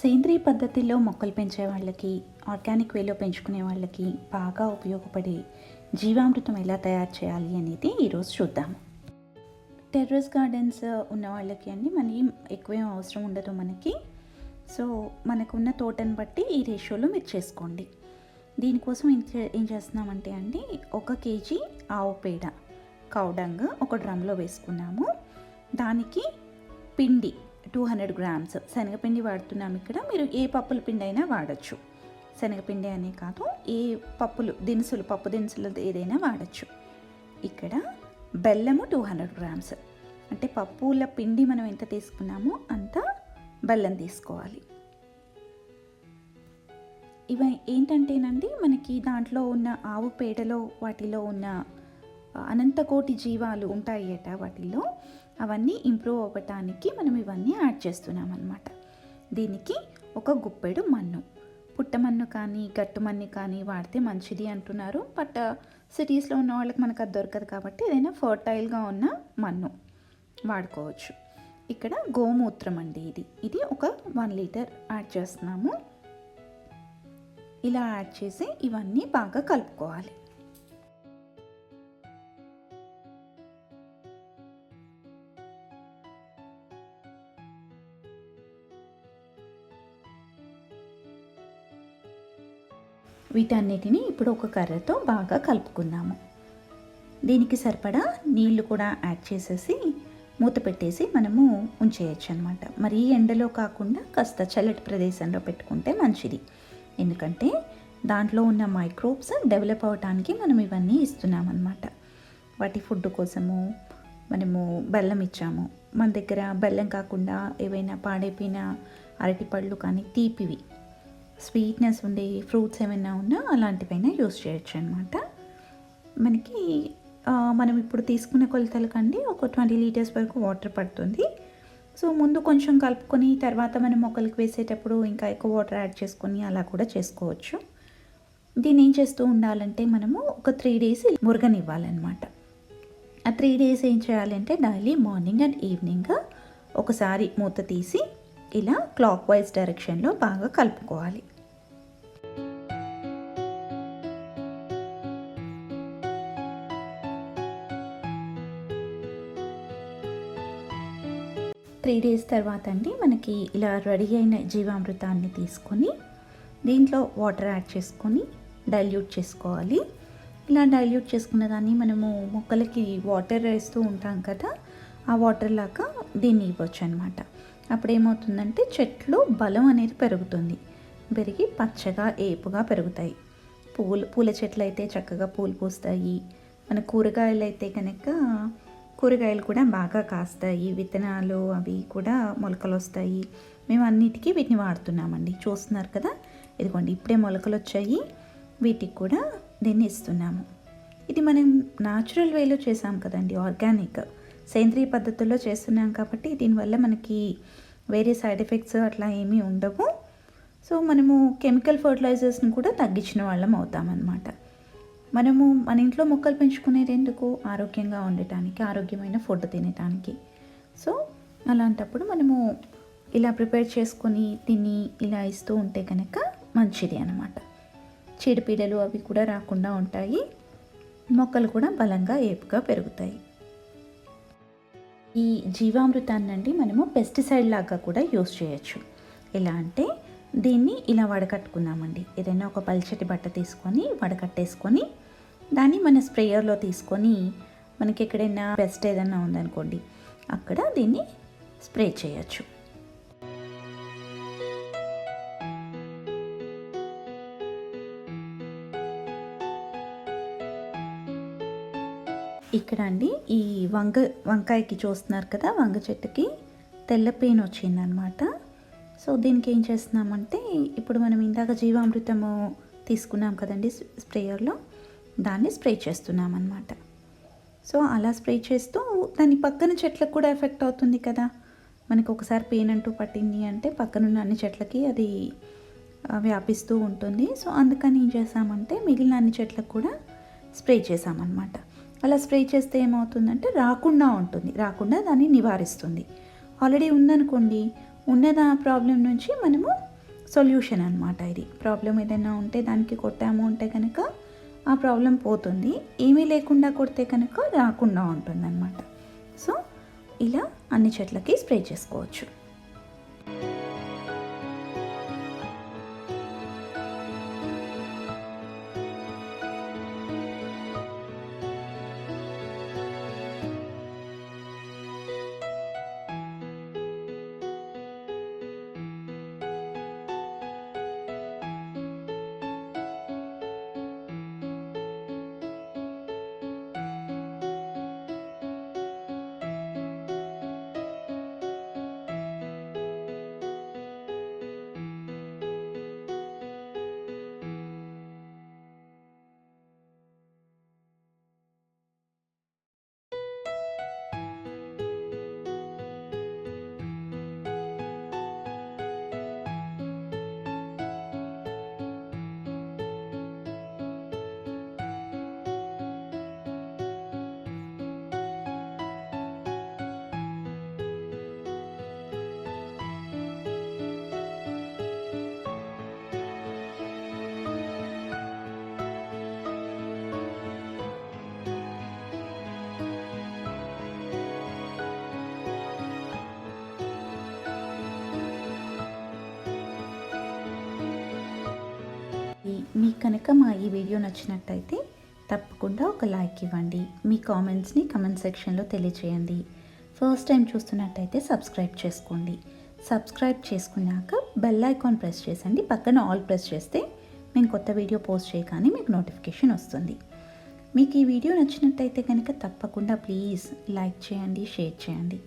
సేంద్రియ పద్ధతిలో మొక్కలు పెంచే వాళ్ళకి ఆర్గానిక్ వేలో పెంచుకునే వాళ్ళకి బాగా ఉపయోగపడే జీవామృతం ఎలా తయారు చేయాలి అనేది ఈరోజు చూద్దాము. టెర్రస్ గార్డెన్స్ ఉన్న వాళ్ళకి అండి మనీ ఎక్కువేం అవసరం ఉండదు మనకి. సో మనకున్న తోటను బట్టి ఈ రేషియోలో మీరు చేసుకోండి. దీనికోసం ఏం ఏం చేస్తున్నామంటే అండి ఒక కేజీ ఆవు పేడ కౌడంగ్ ఒక డ్రమ్లో వేసుకున్నాము. దానికి పిండి టూ హండ్రెడ్ గ్రామ్స్ శనగపిండి వాడుతున్నాం ఇక్కడ. మీరు ఏ పప్పుల పిండి అయినా వాడచ్చు. శనగపిండి అనే కాదు ఏ పప్పులు దినుసులు పప్పు దినుసులు ఏదైనా వాడచ్చు. ఇక్కడ బెల్లము టూ హండ్రెడ్ గ్రామ్స్. అంటే పప్పుల పిండి మనం ఎంత తీసుకున్నామో అంత బెల్లం తీసుకోవాలి. ఇవి ఏంటంటేనండి మనకి దాంట్లో ఉన్న ఆవు పేడలో వాటిలో ఉన్న అనంతకోటి జీవాలు ఉంటాయట వాటిల్లో. అవన్నీ ఇంప్రూవ్ అవ్వటానికి మనం ఇవన్నీ యాడ్ చేస్తున్నాం అనమాట దీనికి ఒక గుప్పెడు మన్ను. పుట్టమన్ను కానీ గట్టుమన్ను కానీ వాడితే మంచిది అంటున్నారు. బట్ uh, సిటీస్లో ఉన్న వాళ్ళకి మనకు అది దొరకదు కాబట్టి ఏదైనా ఫర్టైల్గా ఉన్న మన్ను వాడుకోవచ్చు. ఇక్కడ గోమూత్రం అండి ఇది. ఇది ఒక వన్ లీటర్ యాడ్ చేస్తున్నాము. ఇలా యాడ్ చేసి ఇవన్నీ బాగా కలుపుకోవాలి. వీటన్నిటిని ఇప్పుడు ఒక కర్రతో బాగా కలుపుకుందాము. దీనికి సరిపడా నీళ్ళు కూడా యాడ్ చేసేసి మూత పెట్టేసి మనము ఉంచేయచ్చు అనమాట మరీ ఎండలో కాకుండా కాస్త చల్లటి ప్రదేశంలో పెట్టుకుంటే మంచిది. ఎందుకంటే దాంట్లో ఉన్న మైక్రోబ్స్ డెవలప్ అవ్వటానికి మనం ఇవన్నీ ఇస్తున్నామన్నమాట. వాటి ఫుడ్ కోసము మనము బెల్లం ఇచ్చాము. మన దగ్గర బెల్లం కాకుండా ఏవైనా పాడైపోయిన అరటిపళ్ళు కానీ తీపివి స్వీట్నెస్ ఉండే ఫ్రూట్స్ ఏమైనా ఉన్నా అలాంటివైనా యూస్ చేయొచ్చు అనమాట మనకి మనం ఇప్పుడు తీసుకునే కొలతల కండి ఒక ట్వంటీ లీటర్స్ వరకు వాటర్ పడుతుంది. సో ముందు కొంచెం కలుపుకొని తర్వాత మనం మొక్కలకి వేసేటప్పుడు ఇంకా ఎక్కువ వాటర్ యాడ్ చేసుకొని అలా కూడా చేసుకోవచ్చు. దీన్ని ఏం చేస్తూ ఉండాలంటే మనము ఒక త్రీ డేస్ మురగనివ్వాలన్నమాట. ఆ త్రీ డేస్ ఏం చేయాలంటే డైలీ మార్నింగ్ అండ్ ఈవినింగ్ ఒకసారి మూత తీసి ఇలా క్లాక్ వైజ్ డైరెక్షన్లో బాగా కలుపుకోవాలి. త్రీ డేస్ తర్వాత అండి మనకి ఇలా రెడీ అయిన జీవామృతాన్ని తీసుకొని దీంట్లో వాటర్ యాడ్ చేసుకొని డైల్యూట్ చేసుకోవాలి. ఇలా డైల్యూట్ చేసుకున్న దాన్ని మనము మొక్కలకి వాటర్ వేస్తూ ఉంటాం కదా ఆ వాటర్ లాగా దీన్ని ఇవ్వచ్చు అనమాట అప్పుడు ఏమవుతుందంటే చెట్లు బలం అనేది పెరుగుతుంది. పెరిగి పచ్చగా ఏపుగా పెరుగుతాయి. పూలు పూల చెట్లు అయితే చక్కగా పూలు పూస్తాయి. మన కూరగాయలు అయితే కనుక కూరగాయలు కూడా బాగా కాస్తాయి. విత్తనాలు అవి కూడా మొలకలు వస్తాయి మేము అన్నిటికీ వీటిని వాడుతున్నామండి. చూస్తున్నారు కదా? ఇదిగోండి ఇప్పుడే మొలకలు వచ్చాయి వీటికి కూడా దీన్ని ఇస్తున్నాము. ఇది మనం న్యాచురల్ వేలో చేసాం కదండి ఆర్గానిక్. సేంద్రియ పద్ధతుల్లో చేస్తున్నాం కాబట్టి దీనివల్ల మనకి వేరే సైడ్ ఎఫెక్ట్స్ అట్లా ఏమీ ఉండవు. సో మనము కెమికల్ ఫర్టిలైజర్స్ని కూడా తగ్గించిన వాళ్ళం అవుతామన్నమాట. మనము మన ఇంట్లో మొక్కలు పెంచుకునేది ఎందుకు? ఆరోగ్యంగా ఉండటానికి ఆరోగ్యమైన ఫుడ్ తినటానికి. సో అలాంటప్పుడు మనము ఇలా ప్రిపేర్ చేసుకొని తిని ఇలా ఇస్తూ ఉంటే కనుక మంచిది అనమాట చీడపీడలు అవి కూడా రాకుండా ఉంటాయి. మొక్కలు కూడా బలంగా ఏపుగా పెరుగుతాయి. ఈ జీవామృతాన్ని మనము పెస్టిసైడ్ లాగా కూడా యూస్ చేయొచ్చు. ఎలా అంటే దీన్ని ఇలా వడకట్టుకున్నామండి ఏదైనా ఒక పల్చటి బట్ట తీసుకొని వడకట్టేసుకొని దాన్ని మన స్ప్రేయర్లో తీసుకొని మనకి ఎక్కడైనా పెస్ట్ ఏదైనా ఉందనుకోండి అక్కడ దీన్ని స్ప్రే చేయొచ్చు. ఇక్కడ అండి ఈ వంగ వంకాయకి చూస్తున్నారు కదా వంగ చెట్టుకి తెల్ల పెయిన్ వచ్చిందనమాట సో దీనికి ఏం చేస్తున్నామంటే ఇప్పుడు మనం ఇందాక జీవామృతము తీసుకున్నాం కదండి స్ప్రేయర్లో దాన్ని స్ప్రే చేస్తున్నాం అనమాట సో అలా స్ప్రే చేస్తూ దాని పక్కన చెట్లకు కూడా ఎఫెక్ట్ అవుతుంది కదా. మనకు ఒకసారి పెయిన్ అంటూ పట్టింది అంటే పక్కనున్న అన్ని చెట్లకి అది వ్యాపిస్తూ ఉంటుంది. సో అందుకని ఏం చేసామంటే మిగిలిన అన్ని చెట్లకు కూడా స్ప్రే చేసామన్నమాట అలా స్ప్రే చేస్తే ఏమవుతుందంటే రాకుండా ఉంటుంది. రాకుండా దాన్ని నివారిస్తుంది. ఆల్రెడీ ఉందనుకోండి ఉన్నదా ప్రాబ్లం నుంచి మనము సొల్యూషన్ అనమాట ఇది. ప్రాబ్లం ఏదైనా ఉంటే దానికి కొట్టాము అంటే కనుక ఆ ప్రాబ్లం పోతుంది. ఏమీ లేకుండా కొడితే కనుక రాకుండా ఉంటుంది అనమాట సో ఇలా అన్ని చెట్లకి స్ప్రే చేసుకోవచ్చు. మీకు కనుక మా ఈ వీడియో నచ్చినట్టయితే తప్పకుండా ఒక లైక్ ఇవ్వండి. మీ కామెంట్స్ని కమెంట్ సెక్షన్లో తెలియచేయండి. ఫస్ట్ టైం చూస్తున్నట్టయితే సబ్స్క్రైబ్ చేసుకోండి. సబ్స్క్రైబ్ చేసుకున్నాక బెల్ ఐకాన్ ప్రెస్ చేసండి. పక్కన ఆల్ ప్రెస్ చేస్తే మేము కొత్త వీడియో పోస్ట్ చేయగానే మీకు నోటిఫికేషన్ వస్తుంది. మీకు ఈ వీడియో నచ్చినట్టయితే కనుక తప్పకుండా ప్లీజ్ లైక్ చేయండి షేర్ చేయండి.